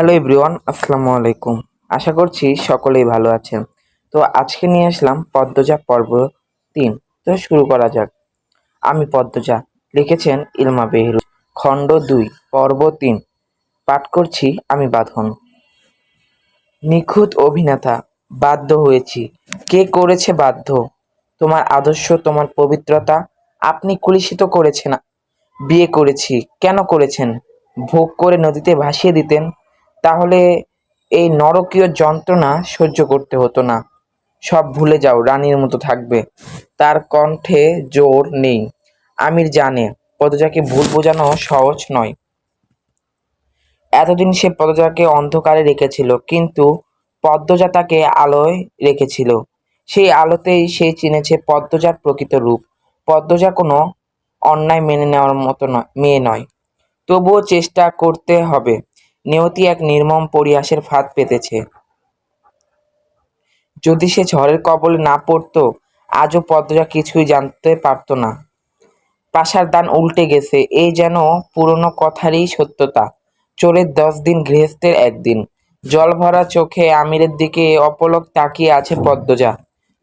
Hello everyone, আসসালামু আলাইকুম। আশা করছি সকলেই ভালো আছেন। তো আজকে নিয়ে আসলাম পদ্মজা পর্ব তিন। তো শুরু করা যাক। আমি পদ্মজা, লিখেছেন ইলমা বেহরু খণ্ড দুই, পর্ব তিন। পাঠ করছি আমি বাঁধন। নিখুঁত অভিনেতা, বাধ্য হয়েছি। কে করেছে বাধ্য? তোমার আদর্শ, তোমার পবিত্রতা, আপনি কুলিশিত করেছেন। বিয়ে করেছি, কেন করেছেন? ভোগ করে নদীতে ভাসিয়ে দিতেন। তাহলে এই নরকীয় যন্ত্রণা সহ্য করতে হতো না। সব ভুলে যাও, রানীর মতো থাকবে। তার কণ্ঠে জোর নেই। আমির জানে পদজাকে ভুল বোঝানো সহজ নয়। এতদিন সে পদজাকে অন্ধকারে রেখেছিল, কিন্তু পদ্মজা তাকে আলোয় রেখেছিল। সেই আলোতেই সে চিনেছে পদ্মজার প্রকৃত রূপ। পদ্মজা কোনো অন্যায় মেনে নেওয়ার মতো নয়, মেয়ে নয়। তবুও চেষ্টা করতে হবে। নিয়তি এক নির্মম পরিহাসের ফাঁদ পেতেছে। যদি সে ঝড়ের কবলে না পড়তো, আজও পদ্মজা কিছুই জানতে পারতো না। পাশার দান উল্টে গেছে এই যেন পুরনো কথারই সত্যতা। চোরের দশ দিন গৃহস্থের একদিন। জল ভরা চোখে আমিরের দিকে অপলক তাকিয়ে আছে পদ্মজা।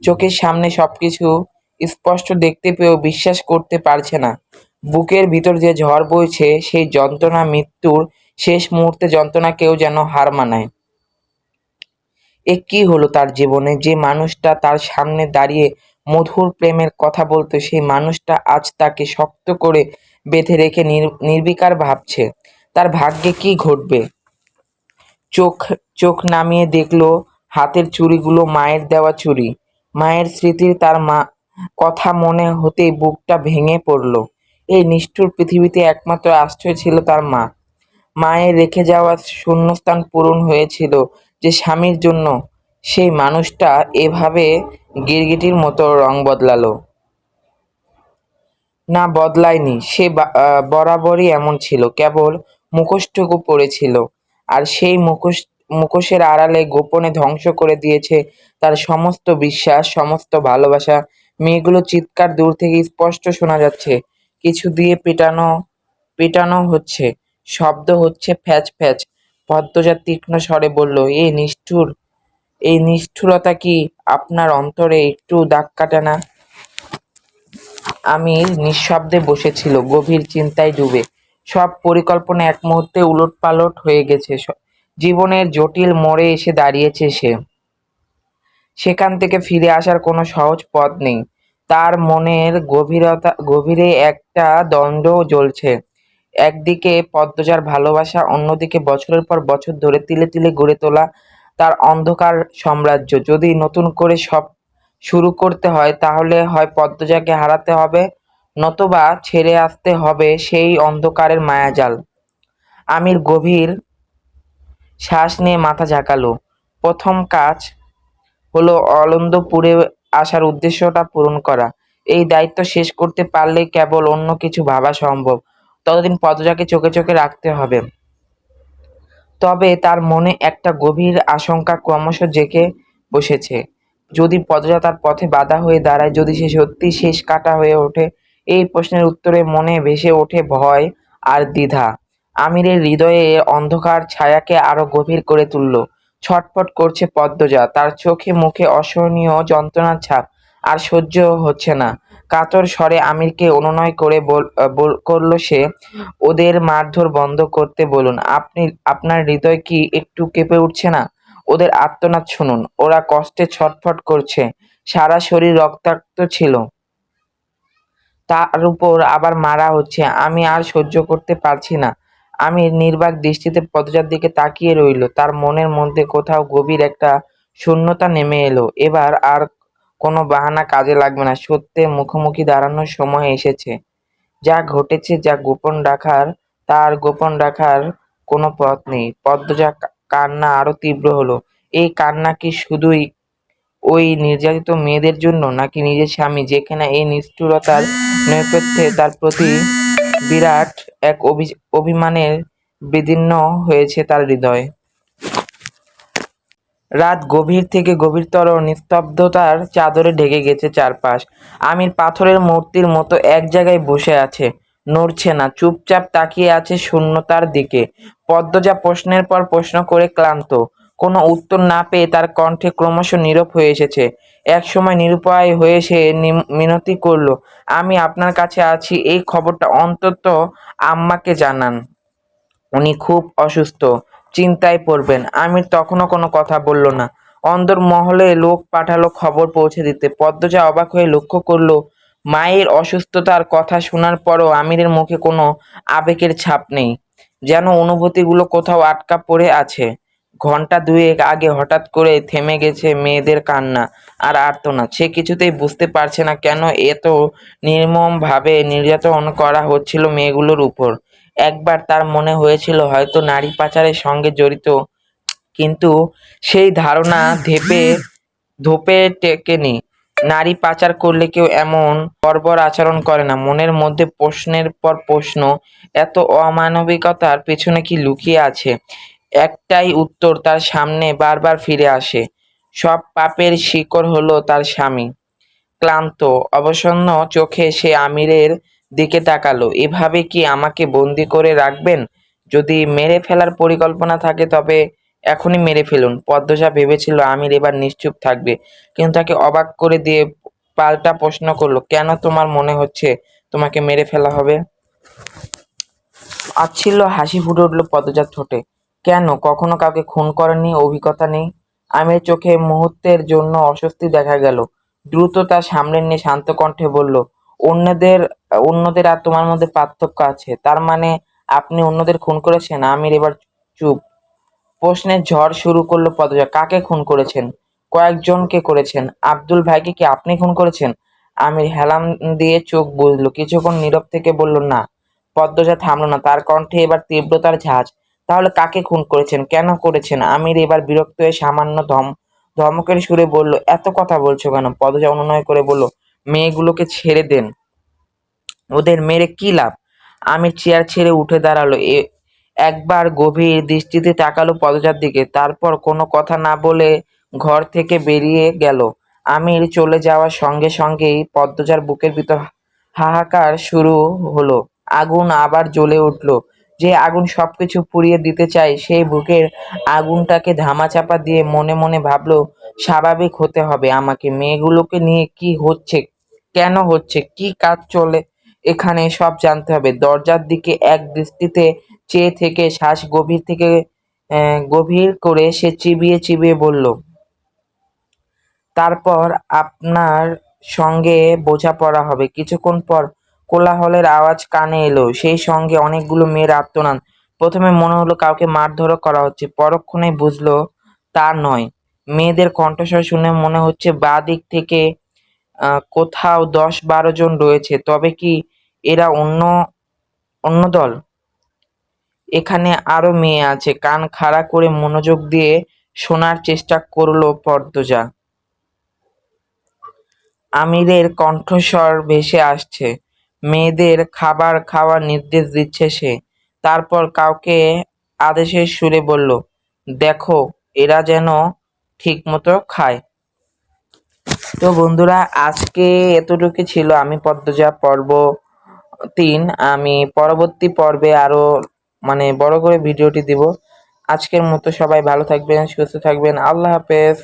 চোখের সামনে সবকিছু স্পষ্ট দেখতে পেয়েও বিশ্বাস করতে পারছে না। বুকের ভিতর যে ঝড় বইছে, সেই যন্ত্রণা মৃত্যুর শেষ মুহূর্তে যন্ত্রণা কেউ যেন হার মানায়। এ কি হলো তার জীবনে? যে মানুষটা তার সামনে দাঁড়িয়ে মধুর প্রেমের কথা বলতো, সেই মানুষটা আজ তাকে শক্ত করে বেঁধে রেখে নির- নির্বিকার ভাবছে। তার ভাগ্যে কি ঘটবে? চোখ চোখ নামিয়ে দেখল হাতের চুড়িগুলো মায়ের দেওয়া চুড়ি। মায়ের স্মৃতির তার মা, কথা মনে হতেই বুকটা ভেঙে পড়ল। এই নিষ্ঠুর পৃথিবীতে একমাত্র আশ্রয় ছিল তার মা। মায়ের রেখে যাওয়া শূন্যস্থান পূরণ হয়েছিল যে স্বামীর জন্য। সেই মানুষটা এভাবে গিরগিটির মতো রং বদলালো। না বদলায়নি, সে বরাবরই এমন ছিল, কেবল মুখোশটুকু পড়েছিল। আর সেই মুখোশ, মুখোশের আড়ালে গোপনে ধ্বংস করে দিয়েছে তার সমস্ত বিশ্বাস, সমস্ত ভালোবাসা। মেয়েগুলো চিৎকার দূর থেকে স্পষ্ট শোনা যাচ্ছে, কিছু দিয়ে পেটানো পেটানো হচ্ছে। শব্দ হচ্ছে ফ্যাচ ফ্যাচ। পদ্মজা তীক্ষ্ণ স্বরে বলল এই নিষ্ঠুর এই নিষ্ঠুরতা কি? আপনার অন্তরে একটু দাগ কাটে না? আমি নিঃশব্দে বসেছিল, গভীর চিন্তায় ডুবে। সব পরিকল্পনা এক মুহূর্তে উলটপালট হয়ে গেছে। জীবনের জটিল মোড়ে এসে দাঁড়িয়েছে সে। সেখান থেকে ফিরে আসার কোনো সহজ পথ নেই। তার মনের গভীরতা, গভীরে একটা দ্বন্দ্ব জ্বলছে। একদিকে পদ্মজার ভালোবাসা, অন্যদিকে বছরের পর বছর ধরে তিলে তিলে গড়ে তোলা তার অন্ধকার সাম্রাজ্য। যদি নতুন করে সব শুরু করতে হয়, তাহলে হয় পদ্মজাকে হারাতে হবে, নতবা ছেড়ে আসতে হবে সেই অন্ধকারের মায়াজাল। আমির গভীর শ্বাস নিয়ে মাথা ঝাঁকালো। প্রথম কাজ হলো অলন্দপুরে আসার উদ্দেশ্যটা পূরণ করা। এই দায়িত্ব শেষ করতে পারলেই কেবল অন্য কিছু ভাবা সম্ভব। ততদিন পদজাকে চোখে চোখে রাখতে হবে। তবে তার মনে একটা গভীর আশঙ্কা ক্রমশ জেঁকে বসেছে। যদি পদজা তার পথে বাধা হয়ে দাঁড়ায়, যদি সে সত্যি শেষ কাটা হয়ে ওঠে, এই প্রশ্নের উত্তরে মনে ভেসে ওঠে ভয় আর দ্বিধা। আমিরের হৃদয়ে অন্ধকার ছায়াকে আরও গভীর করে তুলল। ছটফট করছে পদ্মজা। তার চোখে মুখে অসহনীয় যন্ত্রণার ছাপ। আর সহ্য হচ্ছে না। কাতর স্বরে আমিরকে অনুনয় করে করল সে, ওদের মারধর বন্ধ করতে বলুন। আপনি, আপনার হৃদয় কি একটু কেঁপে উঠছে না? ওদের আর্তনাদ শুনুন। ওরা কষ্টে ছটফট করছে। সারা শরীর রক্তাক্ত ছিল। তার উপর আবার মারা হচ্ছে। আমি আর সহ্য করতে পারছি না। আমি নির্বাক দৃষ্টিতে পদজার দিকে তাকিয়ে রইল। তার মনের মধ্যে কোথাও গভীর একটা শূন্যতা নেমে এলো। এবার আর কোনো বাহানা কাজে লাগবে না। সত্যের মুখোমুখি দাঁড়ানোর সময় এসেছে। যা ঘটেছে, যা গোপন রাখার তার গোপন রাখার কোনো পথ নেই। পদ্মজা কান্না আরও তীব্র হলো। এই কান্না কি শুধুই ওই নির্যাতিত মেয়েদের জন্য, নাকি নিজের স্বামী, যেখানে এই নিষ্ঠুরতার নেপথ্যে তার প্রতি বিরাট এক অভি- অভিমানের বিদীর্ণ হয়েছে তার হৃদয়? রাত গভীর থেকে গভীরতর নিস্তব্ধতার চাদরে ঢেকে গেছে চারপাশ। আমির পাথরের মূর্তির মতো এক জায়গায় বসে আছে। নড়ছে না, চুপচাপ তাকিয়ে আছে শূন্যতার দিকে। পদ্মজা প্রশ্নের পর প্রশ্ন করে ক্লান্ত। কোনো উত্তর না পেয়ে তার কণ্ঠে ক্রমশ নীরব হয়ে এসেছে। এক সময় নিরুপায় হয়ে সে মিনতি করল, আমি আপনার কাছে আছি, এই খবরটা অন্তত আম্মাকে জানান। উনি খুব অসুস্থ। চিন্তায় পড়বেন। আমির তখনও কোনো কথা বলল না। অন্দর মহলে লোক পাঠালো, খবর পৌঁছে দিতে। পদ্মজা অবাক হয়ে লক্ষ্য করল, মায়ের অসুস্থতার কথা শোনার পরও আমিরের মুখে কোনো আবেগের ছাপ নেই। যেন অনুভূতিগুলো কোথাও আটকা পড়ে আছে। ঘণ্টা দুয়েক আগে হঠাৎ করে থেমে গেছে মেয়েদের কান্না আর আর্তনাদ সে কিছুতেই বুঝতে পারছে না কেন এত নির্মমভাবে নির্যাতন করা হচ্ছিল মেয়েগুলোর উপর। একবার তার মনে হয়েছিল হয়তো নারী পাচারের সঙ্গে জড়িত। কিন্তু সেই ধারণা ধেপে ধোপে টেকেনি। নারী পাচার করলে কেউ এমন বর্বর আচরণ করে না। মনের মধ্যে প্রশ্নের পর প্রশ্ন, এত অমানবিকতার পেছনে কি লুকিয়ে আছে? একটাই উত্তর, তার সামনে বারবার ফিরে আসে। সব পাপের শিকড় হলো তার স্বামী। ক্লান্ত, অবসন্ন চোখে সে আমিরের দিকে তাকালো। এভাবে কি আমাকে বন্দি করে রাখবেন? যদি মেরে ফেলার পরিকল্পনা থাকে তবে এখনই মেরে ফেলুন। পদ্মজা ভেবেছিল, আমির এবার নিশ্চুপ থাকবে। কিন্তু তাকে অবাক করে দিয়ে পাল্টা প্রশ্ন করল, কেন তোমার মনে হচ্ছে তোমাকে মেরে ফেলা হবে? আচ্ছিল হাসি ফুটে উঠল পদজাত ঠোঁটে। কেন? কখনো কাউকে খুন করেনি অভিজ্ঞতা নেই? আমির চোখে মুহূর্তের জন্য অস্বস্তি দেখা গেল। দ্রুত তার সামনে নিয়ে শান্ত কণ্ঠে বলল, অন্যদের অন্যদের আর তোমার মধ্যে পার্থক্য আছে। তার মানে আপনি অন্যদের খুন করেছেন, আমির এবার চুপ। প্রশ্নের ঝড় শুরু করল পদজা কাকে খুন করেছেন? কয়েকজনকে করেছেন। আব্দুল ভাইকে কি আপনি খুন করেছেন? আমির হেলাম দিয়ে চোখ বুঝলো কিছুক্ষণ নীরব থেকে বলল, না, পদ্মজা থামলো না। তার কণ্ঠে এবার তীব্রতার ঝাঁজ। তাহলে কাকে খুন করেছেন? কেন করেছেন? আমির এবার বিরক্ত হয়ে সামান্য ধম, ধমকের সুরে বলল, এত কথা বলছো কেন? পদজা অনুনয় করে বলল, মেয়েগুলোকে ছেড়ে দেন। ওদের মেরে কি লাভ? আমির চেয়ার ছেড়ে উঠে দাঁড়াল। একবার গভীর দৃষ্টিতে তাকালো পদজার দিকে। তারপর কোনো কথা না বলে ঘর থেকে বেরিয়ে গেল। আমির চলে যাওয়ার সঙ্গে সঙ্গেই পদ্মজার বুকের ভিতর হাহাকার শুরু হলো। আগুন আবার জ্বলে উঠল। যে আগুন সবকিছু পুড়িয়ে দিতে চায়, সেই বুকের আগুনটাকে ধামাচাপা দিয়ে মনে মনে ভাবলো, স্বাভাবিক হতে হবে আমাকে। মেয়েগুলোকে নিয়ে কি হচ্ছে? কেন হচ্ছে? কি কাজ চলে এখানে সব জানতে হবে। দরজার দিকে এক দৃষ্টিতে চেয়ে থেকে শ্বাস গভীর থেকে গভীর করে সে চিবিয়ে চিবিয়ে বলল, তারপর আপনার সঙ্গে বোঝাপড়া হবে। কিছুক্ষণ পর কোলাহলের আওয়াজ কানে এলো, সেই সঙ্গে অনেকগুলো মেয়ের আর্তনাদ। প্রথমে মনে হলো কাউকে মারধরও করা হচ্ছে, পরক্ষণেই বুঝলো তা নয়। মেয়েদের কণ্ঠস্বর শুনে মনে হচ্ছে বাঁ দিক থেকে কোথাও দশ বারো জন রয়েছে। তবে কি এরা অন্য অন্য দল। এখানে আরও মেয়ে আছে। কান খাড়া করে মনোযোগ দিয়ে শোনার চেষ্টা করল পর্দজা। আমিরের কণ্ঠস্বর ভেসে আসছে। মেয়েদের খাবার খাওয়ার নির্দেশ দিচ্ছে সে। তারপর কাউকে আদেশের সুরে বলল, দেখো, এরা যেন ঠিক মতো খায়। তো বন্ধুরা, আজকে এতটুকু ছিল। আমি পদ্মজা পর্ব তিন আমি পরবর্তী পর্বে আরও মানে বড় করে ভিডিওটি দিব। আজকের মতো সবাই ভালো থাকবেন, সুস্থ থাকবেন। আল্লাহ হাফেজ।